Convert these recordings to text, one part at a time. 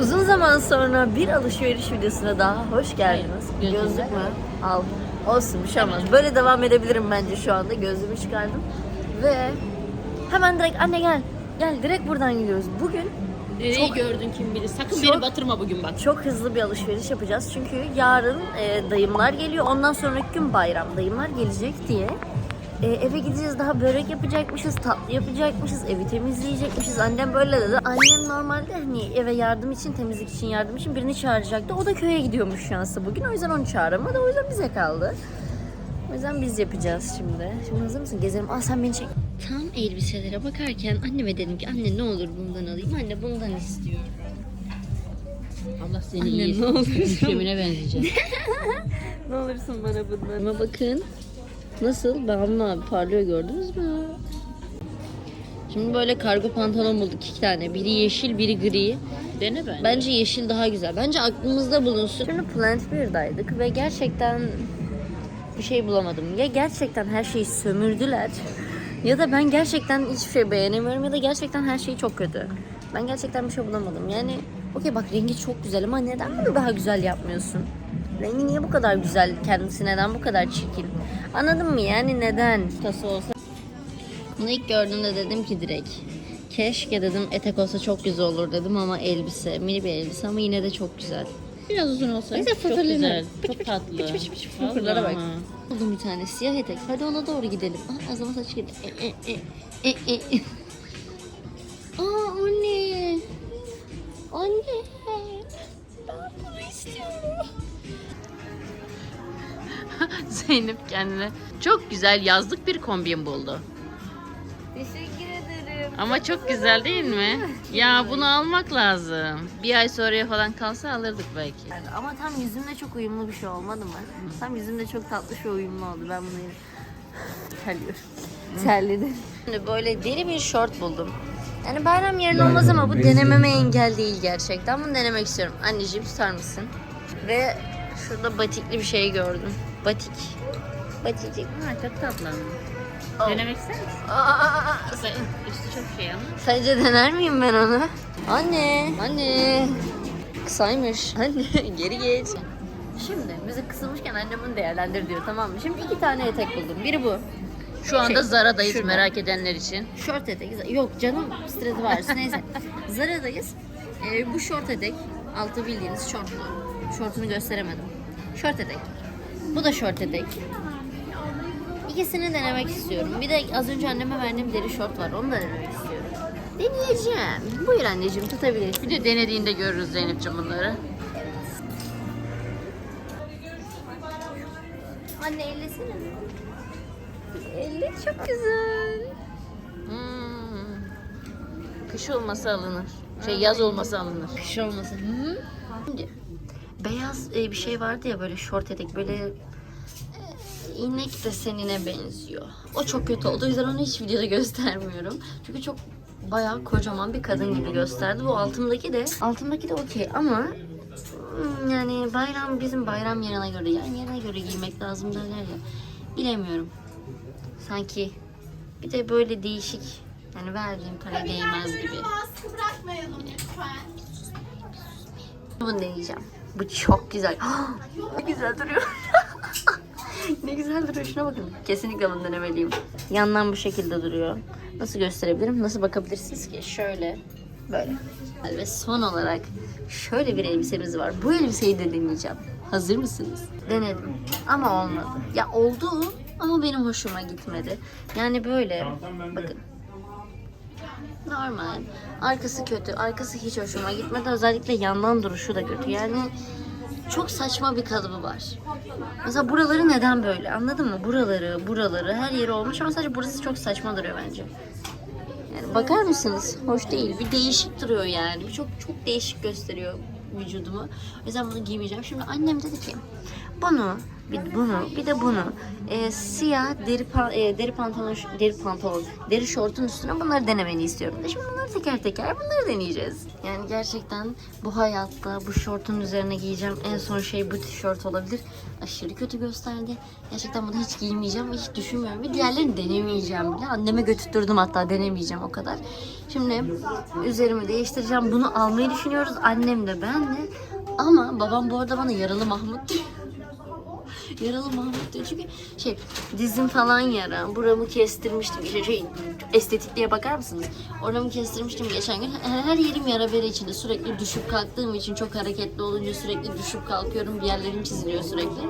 Uzun zaman sonra bir alışveriş videosuna daha hoş geldiniz. Hayır, Gözlük mü? Al. Olsun bir şey olmaz. Böyle devam edebilirim bence şu anda. Gözlüğümü çıkardım. Ve hemen direkt anne gel. Gel direkt buradan gidiyoruz. Bugün Nereyi Çok- gördün kim bilir. Sakın Çok- beni batırma bugün bak. çok hızlı bir alışveriş yapacağız. Çünkü yarın e, dayımlar geliyor. Ondan sonraki gün bayram. Dayımlar gelecek diye e, eve gideceğiz. Daha börek yapacakmışız, tatlı yapacakmışız, evi temizleyecekmişiz. Annem böyle dedi. Annem normalde hani eve yardım için, temizlik için yardım için birini çağıracaktı. O da köye gidiyormuş şansı bugün. O yüzden onu çağıramadı. O yüzden bize kaldı. O yüzden biz yapacağız şimdi. Şimdi hazır mısın? Gezelim. Al sen beni çek. Tam elbiselere bakarken anneme dedim ki anne ne olur bundan alayım. Anne bundan istiyorum. Allah seni Anne, iyi. ne olursun. Müşremine benzeyecek. Ne olursun bana bundan. Ama bakın. Nasıl? Banu abi parlıyor gördünüz mü? Şimdi böyle kargo pantolon bulduk iki tane. Biri yeşil, biri gri. Dene ben. Bence yeşil daha güzel. Bence aklımızda bulunsun. Şimdi Plant 1'daydık ve gerçekten bir şey bulamadım. Ya gerçekten her şeyi sömürdüler ya da ben gerçekten hiçbir şey beğenemiyorum ya da gerçekten her şey çok kötü. Ben gerçekten bir şey bulamadım. Yani okey bak rengi çok güzel ama neden bunu daha güzel yapmıyorsun? Rengi niye bu kadar güzel? Kendisi neden bu kadar çirkin? Anladın mı yani neden? Tası olsa. Bunu ilk gördüğümde dedim ki direkt. Keşke dedim etek olsa çok güzel olur dedim ama elbise, mini bir elbise ama yine de çok güzel. Biraz uzun olsa Neyse, çok güzel. Pıç Çok pıç, tatlı. pıç pıç pıç fırfırlara bak. Buldum bir tane siyah etek. Hadi ona doğru gidelim. Aa, o zaman saç gidelim. E, e, e, e, e. Aa anne. Anne. Ben bunu istiyorum. Zeynep kendine çok güzel yazlık bir kombin buldu. Teşekkür ederim. Ama çok güzel değil mi? Ya bunu almak lazım. Bir ay sonraya falan kalsa alırdık belki. Yani ama tam yüzümle çok uyumlu bir şey olmadı mı? Tam yüzümle çok tatlış ve uyumlu oldu. Ben bunu yine terliyorum. Terledim. Şimdi böyle deri bir şort buldum. Yani bayram yerine olmaz ama bu denememe engel değil gerçekten. Bunu denemek istiyorum. Anneciğim tutar mısın? Ve şurada batikli bir şey gördüm. Batik. Batik. Ha çok tatlı ama. Denemek ister misin? Aa, Üstü çok şey ama. Sence dener miyim ben onu? Anne. Anne. Kısaymış. Anne geri geç. Şimdi müzik kısılmışken annem bunu değerlendir diyor tamam mı? Şimdi iki tane etek buldum. Biri bu. Şu anda Şey, Zara'dayız şurada. merak edenler için. Şort etek. Yok canım Stradivarius neyse. Zara'dayız. Ee, bu şort etek. Altı bildiğiniz şortlu. Şortunu gösteremedim. Şort etek. Bu da şort etek. İkisini denemek istiyorum. Bir de az önce anneme verdiğim deri şort var. Onu da denemek istiyorum. Deneyeceğim. Buyur anneciğim tutabilirsin. Bir de denediğinde görürüz Zeynep'ciğim bunları. Anne ellesene. Elle çok güzel. Hmm. Kış olması alınır. Şey yaz olması alınır. Kış olmasın. Hı? Şimdi beyaz e, bir şey vardı ya böyle şort etek böyle e, inek desenine benziyor. O çok kötü oldu. O yüzden onu hiç videoda göstermiyorum. Çünkü çok bayağı kocaman bir kadın gibi gösterdi. Bu altımdaki de altımdaki de okey ama hmm, yani bayram bizim bayram yerine göre yani yerine göre giymek lazım derler ya. Bilemiyorum. Sanki bir de böyle değişik yani verdiğim para değmez gibi. Maske bırakmayalım lütfen. Bunu deneyeceğim. Bu çok güzel. ne güzel duruyor. ne güzel duruyor. Şuna bakın. Kesinlikle bunu denemeliyim. Yandan bu şekilde duruyor. Nasıl gösterebilirim? Nasıl bakabilirsiniz ki? Şöyle. Böyle. Ve son olarak şöyle bir elbisemiz var. Bu elbiseyi de deneyeceğim. Hazır mısınız? Denedim. Ama olmadı. Ya oldu ama benim hoşuma gitmedi. Yani böyle. Bakın. Normal. Arkası kötü. Arkası hiç hoşuma gitmedi. Özellikle yandan duruşu da kötü. Yani çok saçma bir kalıbı var. Mesela buraları neden böyle? Anladın mı? Buraları, buraları, her yeri olmuş ama sadece burası çok saçma duruyor bence. Yani bakar mısınız? Hoş değil. Bir değişik duruyor yani. Bir çok çok değişik gösteriyor vücudumu. O yüzden bunu giymeyeceğim. Şimdi annem dedi ki bunu bir bunu, bir de bunu. Ee, siyah deri, pa- e, deri pantolon, deri pantolon, deri şortun üstüne bunları denemeni istiyorum. Şimdi bunları teker teker bunları deneyeceğiz. Yani gerçekten bu hayatta bu şortun üzerine giyeceğim en son şey bu tişört olabilir. Aşırı kötü gösterdi. Gerçekten bunu hiç giymeyeceğim hiç düşünmüyorum. Ve diğerlerini denemeyeceğim bile. Anneme götürdüm hatta denemeyeceğim o kadar. Şimdi üzerimi değiştireceğim. Bunu almayı düşünüyoruz. Annem de ben de. Ama babam bu arada bana yaralı Mahmut diyor. Yaralı Mahmut diyor çünkü şey dizim falan yara. Buramı kestirmiştim. Şey, şey estetikliğe bakar mısınız? Oramı kestirmiştim geçen gün. Her, yerim yara bere içinde. Sürekli düşüp kalktığım için çok hareketli olunca sürekli düşüp kalkıyorum. Bir yerlerim çiziliyor sürekli.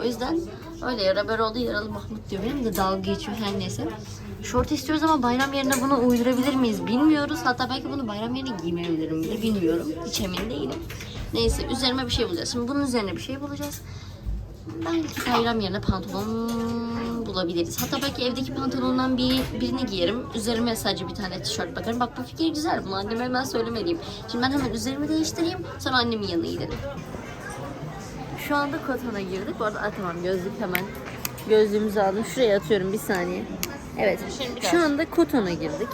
O yüzden öyle yara bere oldu. Yaralı Mahmut diyor. Benim de dalga geçiyor her neyse. Şort istiyoruz ama bayram yerine bunu uydurabilir miyiz bilmiyoruz. Hatta belki bunu bayram yerine giymeyebilirim bile bilmiyorum. Hiç emin değilim. Neyse üzerime bir şey bulacağız. Şimdi bunun üzerine bir şey bulacağız. Belki bayram yerine pantolon bulabiliriz. Hatta belki evdeki pantolondan bir birini giyerim. Üzerime sadece bir tane tişört bakarım. Bak bu fikir güzel. Bunu anneme hemen söylemeliyim. Şimdi ben hemen üzerimi değiştireyim. Sonra annemin yanına gidelim. Şu anda kotona girdik. Bu arada Aa, tamam gözlük hemen. Gözlüğümüzü aldım. Şuraya atıyorum bir saniye. Evet. Şu anda kotona girdik.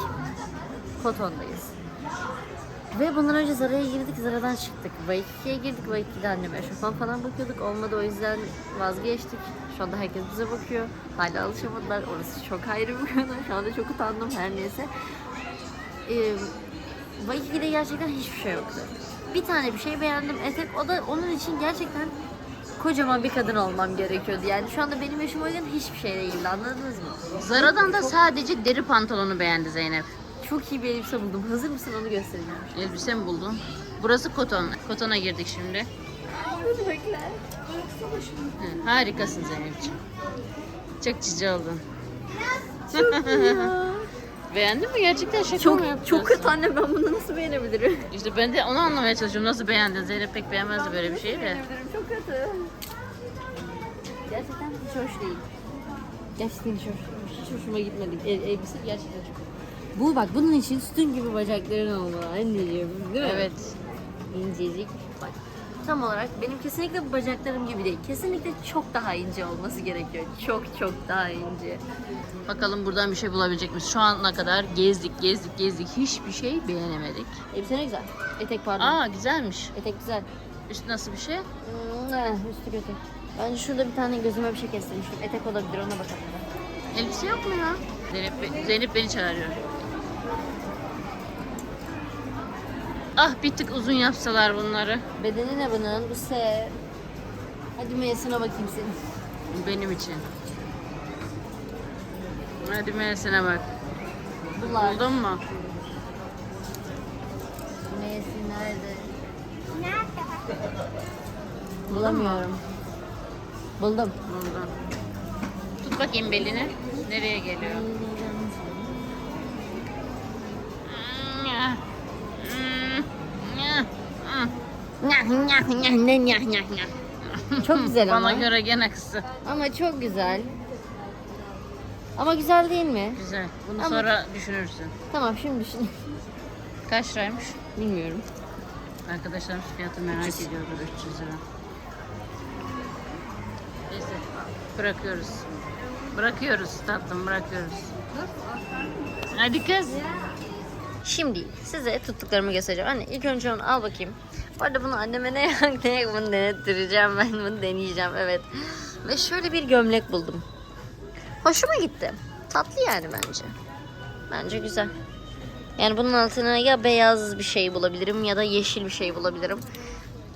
Kotondayız. Ve bundan önce Zara'ya girdik, Zara'dan çıktık. Vaikiki'ye girdik, Vaikiki'de anneme eşofman falan bakıyorduk. Olmadı o yüzden vazgeçtik. Şu anda herkes bize bakıyor. Hala alışamadılar. Orası çok ayrı bir konu. Şu anda çok utandım her neyse. Ee, Vaikiki'de gerçekten hiçbir şey yoktu. Bir tane bir şey beğendim etek. O da onun için gerçekten kocaman bir kadın olmam gerekiyordu. Yani şu anda benim yaşıma uygun hiçbir şey değildi. Anladınız mı? Zara'dan da sadece deri pantolonu beğendi Zeynep. Çok iyi bir elbise buldum. Hazır mısın onu göstereceğim. Elbise mi buldun? Burası koton. Kotona girdik şimdi. Hı, harikasın Zeynep'ciğim. Çok cici oldun. Beğendin mi? Gerçekten şaka mı yaptın? Çok çok kötü anne ben bunu nasıl beğenebilirim? İşte ben de onu anlamaya çalışıyorum. Nasıl beğendin? Zeynep pek beğenmezdi böyle bir şeyi de. Çok kötü. Gerçekten hiç hoş değil. Gerçekten hiç hoş. Hiç hoşuma gitmedi. El, elbise gerçekten çok Bu bak bunun için sütun gibi bacakların olmalı anneciğim değil mi? Evet. İncecik bak. Tam olarak benim kesinlikle bu bacaklarım gibi değil. Kesinlikle çok daha ince olması gerekiyor. Çok çok daha ince. Bakalım buradan bir şey bulabilecek miyiz? Şu ana kadar gezdik, gezdik, gezdik. Hiçbir şey beğenemedik. Elbise ne güzel. Etek pardon. Aa güzelmiş. Etek güzel. Üst nasıl bir şey? Hmm, eh, üstü kötü. Ben şurada bir tane gözüme bir şey kestirmiştim. Etek olabilir ona bakalım. Elbise yok mu ya? Zeynep, Zeynep beni çağırıyor. Ah bir tık uzun yapsalar bunları. Bedeni ne bunun? Bu se. Hadi meyesine bakayım senin. Benim için. Hadi Melis'ine bak. Bunlar. Buldun mu? Meyesi nerede? Bulamıyorum. Buldum. Buldum. Tut bakayım belini. Nereye geliyor? Çok güzel ama. Bana göre gene kısa. Ama çok güzel. Ama güzel değil mi? Güzel. Bunu Ama- sonra düşünürsün. Tamam şimdi düşün. Kaç liraymış? Bilmiyorum. Arkadaşlarımız fiyatı merak ediyordur 300 lira. Neyse bırakıyoruz. Bırakıyoruz tatlım bırakıyoruz. Hadi kız. Şimdi size tuttuklarımı göstereceğim. Anne ilk önce onu al bakayım. Bu arada bunu anneme ne ne bunu denettireceğim. Ben bunu deneyeceğim evet. Ve şöyle bir gömlek buldum. Hoşuma gitti. Tatlı yani bence. Bence güzel. Yani bunun altına ya beyaz bir şey bulabilirim ya da yeşil bir şey bulabilirim.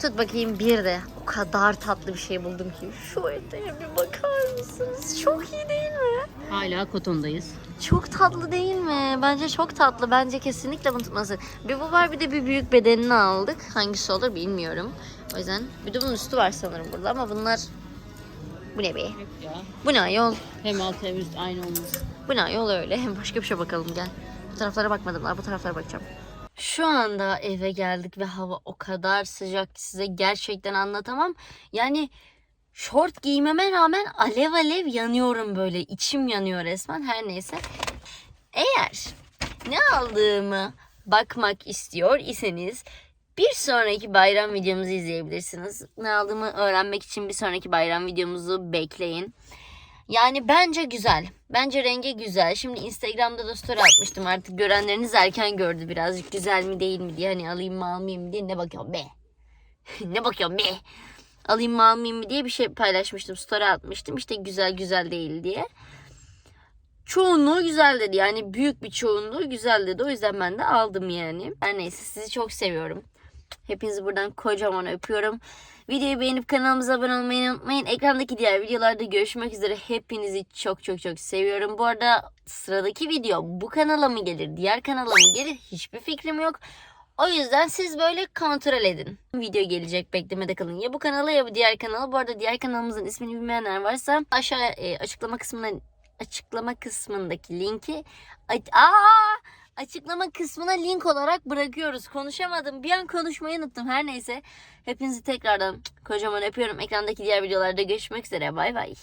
Tut bakayım bir de o kadar tatlı bir şey buldum ki. Şu eteğe bir bakar mısınız? Çok iyi değil mi? Hala kotondayız. Çok tatlı değil mi? Bence çok tatlı. Bence kesinlikle bunu tutması. Bir bu var bir de bir büyük bedenini aldık. Hangisi olur bilmiyorum. O yüzden bir de bunun üstü var sanırım burada ama bunlar bu ne be? Yok ya. Bu ne yol? Hem alt hem üst aynı olmaz. Bu ne yol öyle? Başka bir şey bakalım gel. Bu taraflara bakmadım daha bu taraflara bakacağım. Şu anda eve geldik ve hava o kadar sıcak ki size gerçekten anlatamam. Yani şort giymeme rağmen alev alev yanıyorum böyle. İçim yanıyor resmen her neyse. Eğer ne aldığımı bakmak istiyor iseniz Bir sonraki bayram videomuzu izleyebilirsiniz. Ne aldığımı öğrenmek için bir sonraki bayram videomuzu bekleyin. Yani bence güzel. Bence rengi güzel. Şimdi Instagram'da da story atmıştım artık. Görenleriniz erken gördü birazcık. Güzel mi değil mi diye. Hani alayım mı almayayım diye. Ne bakıyorum be. ne bakıyorum be. Alayım mı almayayım mı diye bir şey paylaşmıştım. Story atmıştım. İşte güzel güzel değil diye. Çoğunluğu güzel dedi. Yani büyük bir çoğunluğu güzel dedi. O yüzden ben de aldım yani. Her neyse sizi çok seviyorum. Hepinizi buradan kocaman öpüyorum. Videoyu beğenip kanalımıza abone olmayı unutmayın. Ekrandaki diğer videolarda görüşmek üzere. Hepinizi çok çok çok seviyorum. Bu arada sıradaki video bu kanala mı gelir, diğer kanala mı gelir hiçbir fikrim yok. O yüzden siz böyle kontrol edin. Video gelecek beklemede kalın. Ya bu kanala ya bu diğer kanala. Bu arada diğer kanalımızın ismini bilmeyenler varsa aşağı e, açıklama kısmına açıklama kısmındaki linki Aa! açıklama kısmına link olarak bırakıyoruz. Konuşamadım. Bir an konuşmayı unuttum. Her neyse. Hepinizi tekrardan kocaman öpüyorum. Ekrandaki diğer videolarda görüşmek üzere. Bay bay.